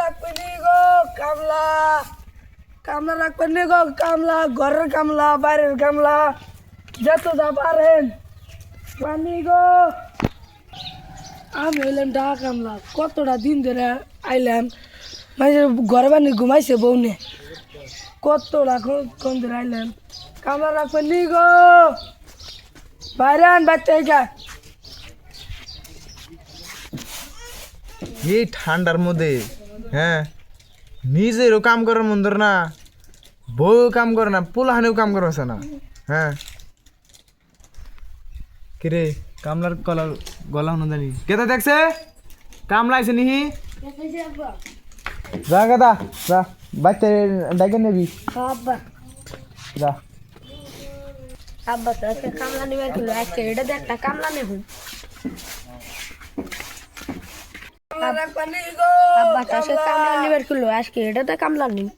রাখবেনি গো কামলা কামলা রাখবেনি গো, কামলা, ঘরের কামলা, বাইরের কামলা, যত যা পারেন। পানি গো, আমি এলাম ডাকা কামলা, কতটা দিন ধরে আইলাম। মানে ঘরে বানি ঘুমাইছে বউনে। কতটা কোন ধরে আইলাম। কামলা রাখবেনি গো, বাইরে আন বাচ্চা একা। এই ঠান্ডার মধ্যে হ্যাঁ। নিজেরও কাম করার মন ধর না বউ কাম করে না পোলাহানেও কাম করছে না। হ্যাঁ। কিরে কামলার কলার গলা হনো জানি। কেতা দেখছে? কামলা আইছে নিহি? যা গাদা যা বাচ্চা ডাকে নেবি। আব্বা। যা। আব্বা তো কামলা নিবে কিলো আজকে এটা একটা কামলা নেব। আব্বা তো আজকে কামলা নিবে কিলো আজকে এটা দিয়ে কামলা নিব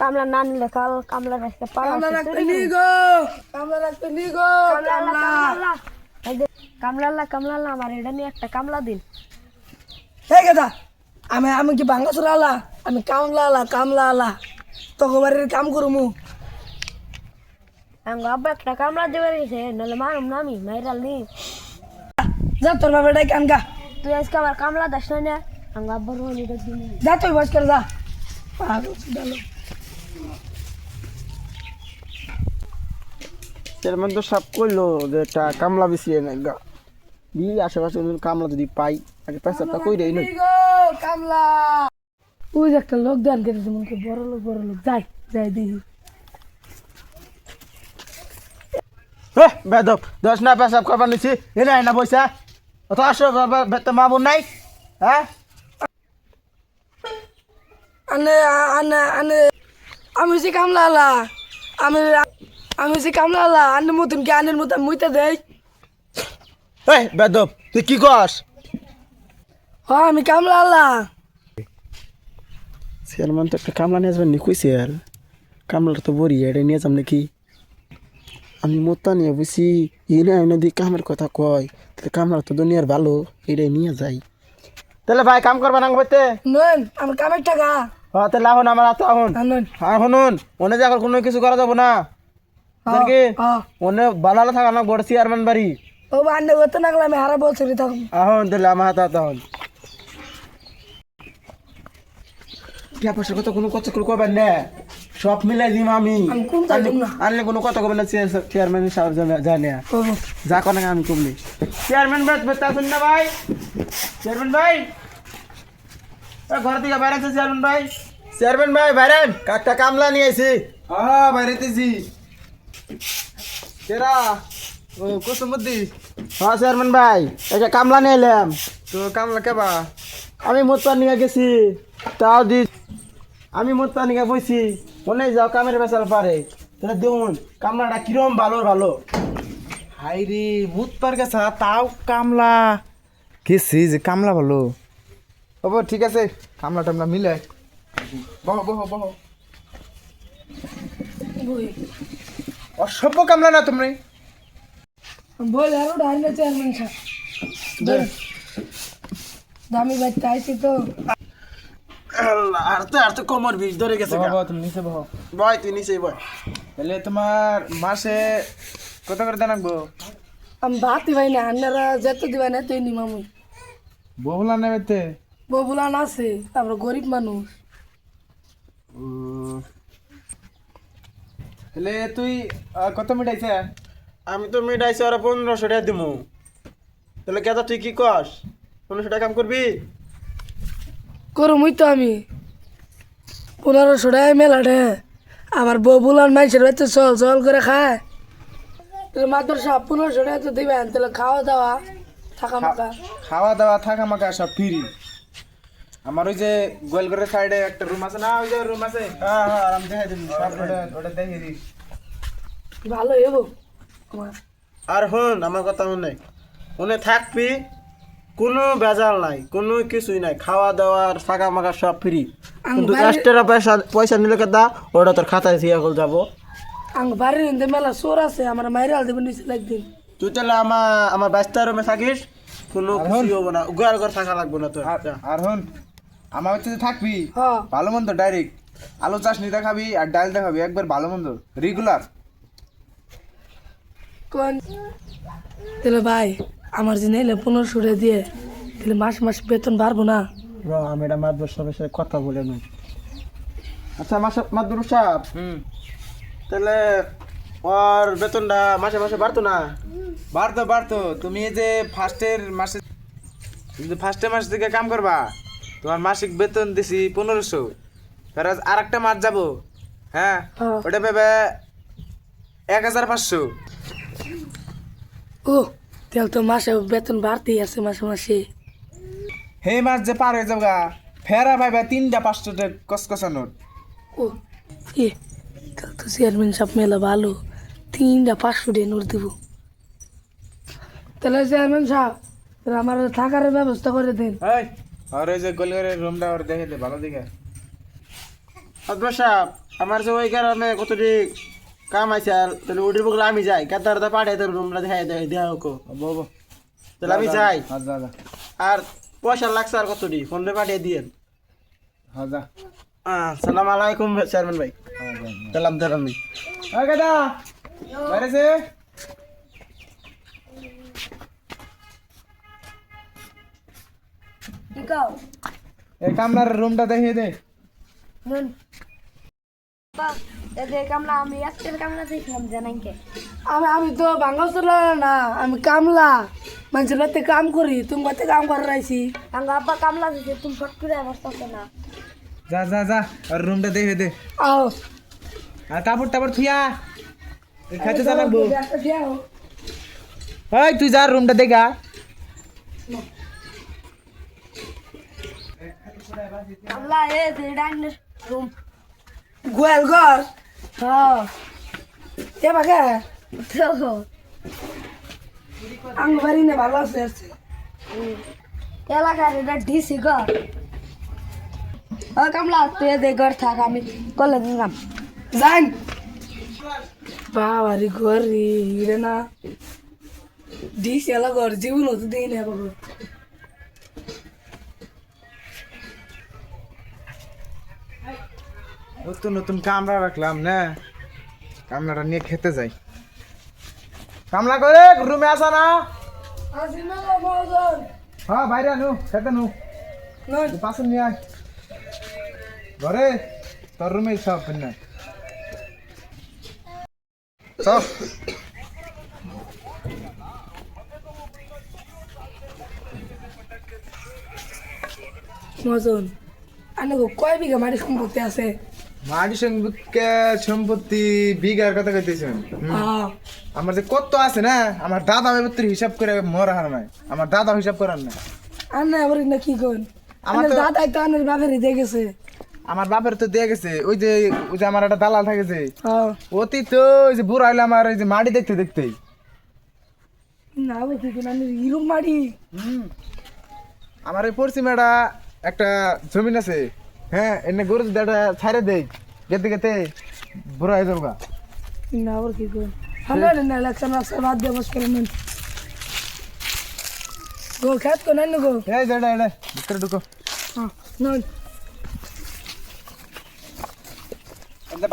কামলা না নিলে কাল কামলা আজকে পালা কামলা রাখবেনি গো কামলা রাখবেনি গো কামলা কামলা! কামলা! আমার এটা নিয়ে একটা কামলা দিন। হে গেদা আমি আমি কি বাঙ্গাসুর আলা? আমি কামলা আলা কামলা আলা কাম করমু। আব্বা একটা কামলা দিবে গেছে নাহলে মারুম না আমি মাইরাল নি যা তোর বাবা ডাই কান গা। তুই আজকে আমার কামলা দাস না আঙ্গ আব্বার যা তুই বস করে যা। চেয়ারম্যান তো সব করল যে একটা কামলা বেশি এনে গা। দিয়ে আশেপাশে কামলা যদি পাই আগে পেশাবটা কই দেয় কামলা। ওই যে একটা লোক দান করেছে মনকে বড় লোক বড় লোক। যাই যাই হে বেদব দশ না পেশাব করবার নিছি এ নাই না পয়সা অত আসো বেতে মা বোন নাই? হ্যাঁ? আনে আনে আনে। আমি সে কামলা আলা আমি আমি সে কামলা আলা আনের মতন কি আনের মতন মুইতে দেই? এই বেদব তুই কি কস? হ আমি কামলা আলা। চেয়ারম্যান তো একটা কামলা নিয়ে আসবেন নি কইছে আর কামলাটা তো বড়ি এটা নিয়ে যাম নাকি? আমি মোত্তা নিয়ে বুঝছি এনে আমি যদি কামের কথা কয়। কামলা তো দুনিয়ার ভালো এটাই নিয়ে যাই। তাহলে ভাই কাম করবা না বলতে নন আমি কামের টাকা। হ্যাঁ তাহলে আহুন আমার হাতে আহুন শুনুন মনে যে এখন কোনো কিছু করা যাব না। কি? মনে বানালে থাকা না বড় চেয়ারম্যান বাড়ি। ও বান্ডে করতে নাগলে আমি হারা বছর থাকুন আহন তাহলে আমার হাতে হাতে আহুন টিয়া পয়সার কথা কোনো কথা করে কবেন না? সব মিলাই দিম আমি। আনলে- দিম না। আনলে কোনো কথা কবেন না চেয়ার- চেয়ারম্যান সাহেব জানে- যা করে আমি কমলি। চেয়ারম্যান ভাই বেতা না ভাই? চেয়ারম্যান ভাই? এ, ঘর থেকে বাইরে আছে চেয়ারম্যান ভাই? চেয়ারম্যান ভাই বাইরেন। কাকটা কামলা নিয়ে আইছি। হ্যাঁ বাইরেতেছি কেরা? ও কুসুমুদ্দি। হ্যাঁ চেয়ারম্যান ভাই। একটা কামলা নিয়ে এলাম। তো কামলা কেবা? আমি মোত্তা নিয়ে গেছি। তাও দি আমি মোত্তা নিয়ে বইছি। মনে যাও কামের বেচাল পারে। তাহলে দেখুন কামলাটা কিরম ভালো ভালো। হাই রে মুত পার গেছা তাও কামলা। গেছি যে কামলা ভালো। হব ঠিক আছে কামলা টামলা মিলে। বহ বহ বহ। অসভ্য কামলা না তুমি। বল আর ডাইন চেয়ারম্যান সাহেব দামি বাচ্চা আইছি তো। আর তো আর তো কোমর বিষ ধরে গেছে বহ গা। বহ তুমি নিচে বহ। বয় তুই নিচে বয়। তাহলে তোমার মাসে কত করে দেন রাখব? আমি ভাত দিবাই না আন্নারা যেত দিবাই না তুই নিমামু। বহুলা নেবে তে? ববুলান আছে আমরা গরিব মানুষ। তাহলে তুই কত মিটাইছে? আমি তো মিটাইছি আর পনেরোশো টাকা দিমু। তাহলে কেদা তুই কি কস? পনেরোশো টাকা কাম করবি? করমুই তো আমি। পনেরোশো টাকা মেলাটে আবার ববুলান মাইসের বাচ্চা চল চল করে খায়। মাত্র সব পনেরোশো টাকা তো দিবেন তাহলে খাওয়া দাওয়া থাকা মাকা খাওয়া দাওয়া থাকা মাকা সব ফ্রি। আমার ওই যে গোয়ালঘরের সাইডে একটা রুম আছে না ওই যে রুম আছে? হ্যাঁ হ্যাঁ আমি দেখাই দিবি। ওটা ওটা দেখে দিস ভালো এবো আর হন আমার কথা শুনে। উনি থাকবি। কোনো বেজাল নাই কোনো কিছুই নাই। খাওয়া দাওয়ার থাকা মাকা সব ফ্রি কিন্তু এক্সট্রা পয়সা পয়সা নিলে কেদা ওটা তোর খাতায় দিয়ে হল যাব। আং বাড়ির ইন্দে মেলা চোর আছে আমার মাইরে আল দেবেন নিচে একদিন তুই তাহলে আমার আমার ব্যস্ত রুমে থাকিস কোনো কিছু হব না। গোয়াল ঘর থাকা লাগবো না তোর আর আর হন আমার হচ্ছে থাকবি হ্যাঁ ভালো মন্দ ডাইরেক্ট আলু চাষনি দেখাবি আর ডাল দেখাবি একবার ভালো মন্দ রেগুলার কোন তাহলে ভাই আমার যে নিলে পনেরোশো টাকা দিয়ে তাহলে মাস মাস বেতন বাড়বো না। র আমি এটা মাদবর সাহেবের সাথে কথা বলে নই। আচ্ছা মাসা মাদবর সাহেব হুম। তাহলে ওর বেতনটা মাসে মাসে বাড়তো না? বাড়তো বাড়তো। তুমি এই যে ফার্স্টের মাসে তুমি ফার্স্টের মাস থেকে কাম করবা তোমার মাসিক বেতন দিছি পনেরোশো। তারা আর একটা মাস যাব হ্যাঁ? হ্যাঁ। ওটা ভেবে এক হাজার পাঁচশো। ও তাহলে তো মাসে বেতন বাড়তেই আছে মাসে মাসে। হে মাস যে পার হয়ে যাবগা ফেরা ভাইবা তিনটা পাঁচশো কসকসা নোট ও এ তাহলে তো চেয়ারম্যান সাহেব মেলা ভালো তিনটা পাঁচশো টাকা নোট দেবো। তাহলে চেয়ারম্যান সাহেব তাহলে আমার থাকার ব্যবস্থা করে দিন। এই আর ওই যে গলিঘরের রুমটা ওর দেখে দে ভালো মাদবর সাহেব আমার যে ওই কারণে কতটি কাম আছে আর তাহলে ওটির বগলে আমি যাই। কাতারটা পাঠাই তোর রুমটা দেখাই দেয় দেওয়া হোক বো তাহলে আমি যাই। হাজা হাজা আর পয়সা লাগছে আর কতটি ফোনে পাঠিয়ে দিয়েন। হাজা সালাম আলাইকুম চেয়ারম্যান ভাই। সালাম দিলাম আমি ওই গাদা। বাইরে সে কি কাও এই কামলার রুমটা দেখিয়ে দে। বা এদের কামলা আমি আজকের কামলা দেখলাম জানাইকে। আমি আমি তো বাংলা না আমি কামলা। মানুষের বাড়িতে কাম করি তুমি বাড়িতে কাম করে রাখছি আঙ্গ আব্বা কামলা দিছে তুমি ফট করে বসতে না। যা যা যা আর রুমটা দেখে দে। আও। আর কাপড় টাপড় থুয়া। খাইতে যা লাগবো। ওই তুই যা রুমটা দেখা কামলা এ ডাইনের রুম গোয়াল ঘর। হ্যাঁ এ বাগে। তো আঙ্গ বাড়ি না ভালো আছে এলাকার এটা ডিসি ঘর ও কামলা, তুই এদের ঘর থাক, আমি কলে দিলাম যান। বাবারি ঘর রে না। ডিস এলা ঘর জীবন হতো দিই না বাবা। নতুন নতুন কামরা রাখলাম না? কামলাটা নিয়ে খেতে যাই। কামলা করে রুমে আসা না। হ্যাঁ বাইরে আনু খেতে নু। পাশে নিয়ে আয়। ঘরে তোর রুমে সব না সব মহাজন আনে কয় বিঘা মাটি সম্পত্তি আছে? মাটি সম্পত্তি সম্পত্তি বিঘার কথা কইতেছেন। আমার যে কত আছে না আমার দাদা হিসাব করে মরা হার নাই। আমার দাদা হিসাব করার না আন্না আবার না কি কোন আমার তো- আনের বাপের দেখেছে আমার বাপের তো দিয়ে গেছে। ওই যে ওই যে আমার একটা দালাল থাকে যে হ্যাঁ অতি তো ওই যে বুড়া হইলে আমার ওই যে মাটি দেখতে দেখতে। না আবার কি কোন ইরুম মাটি। আমার এই একটা জমিন আছে। হ্যাঁ এনে গরু একটা ছাড়ে দেই। গেতে গেতে বুড়া হয়ে যাব না আবার কি কোন হ্যালো না ইলেকশন আছে বাদ দিয়ে বস করে গো খেত কোন আন্য গো। এই যে এটা ভিতরে ঢুকো। হ্যাঁ নয়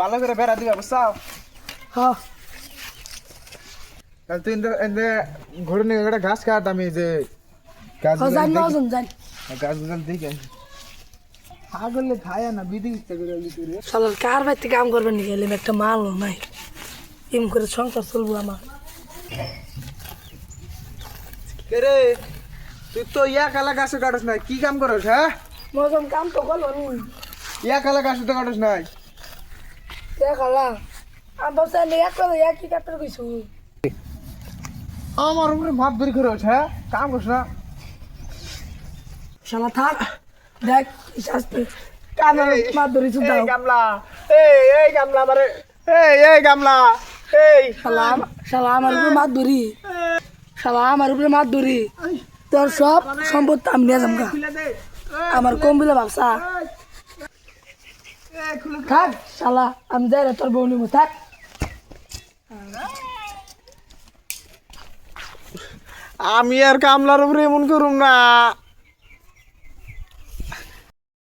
ভালো করে বেড়া দিবা বুঝছাও হ্যাঁ তাহলে তুই এতে ঘরে নিয়ে ঘাস কাট আমি যে গাছ গাছগুলো ছাগলে খায় না বিধি ইচ্ছা করে শালার কার বাড়িতে কাম করবেন নাকি? এলেন একটা মালও নাই। এম করে সংসার চলবো আমার। কে রে? তুই তো ইয়া কালা গাছ কাটস না কি কাম করস হ্যাঁ? মহাজন কাম তো করল ইয়া কালা গাছ তো কাটস নাই। দেখালা আমি ভাবছি আমি এক কথা একই কাপড় কইছু আমার উপরে মাপ ধরে করস হ্যাঁ? কাম করস না। শালা থাক। দেখ শাস্তি। কামে মার ধরেছু দাও। গামলা এই এই গামলা আমারে এই এই গামলা এই। শালা শালা আমার উপরে মাত ধরি। শালা আমার উপরে মাত ধরি। তোর সব সম্পত্তি আমি নিয়ে যাব আমার কম বিলে ভাবসা থাক শালা আমি যাই তোর বউ নিবো থাক। আমি আর কামলার উপরে এমন করুম না।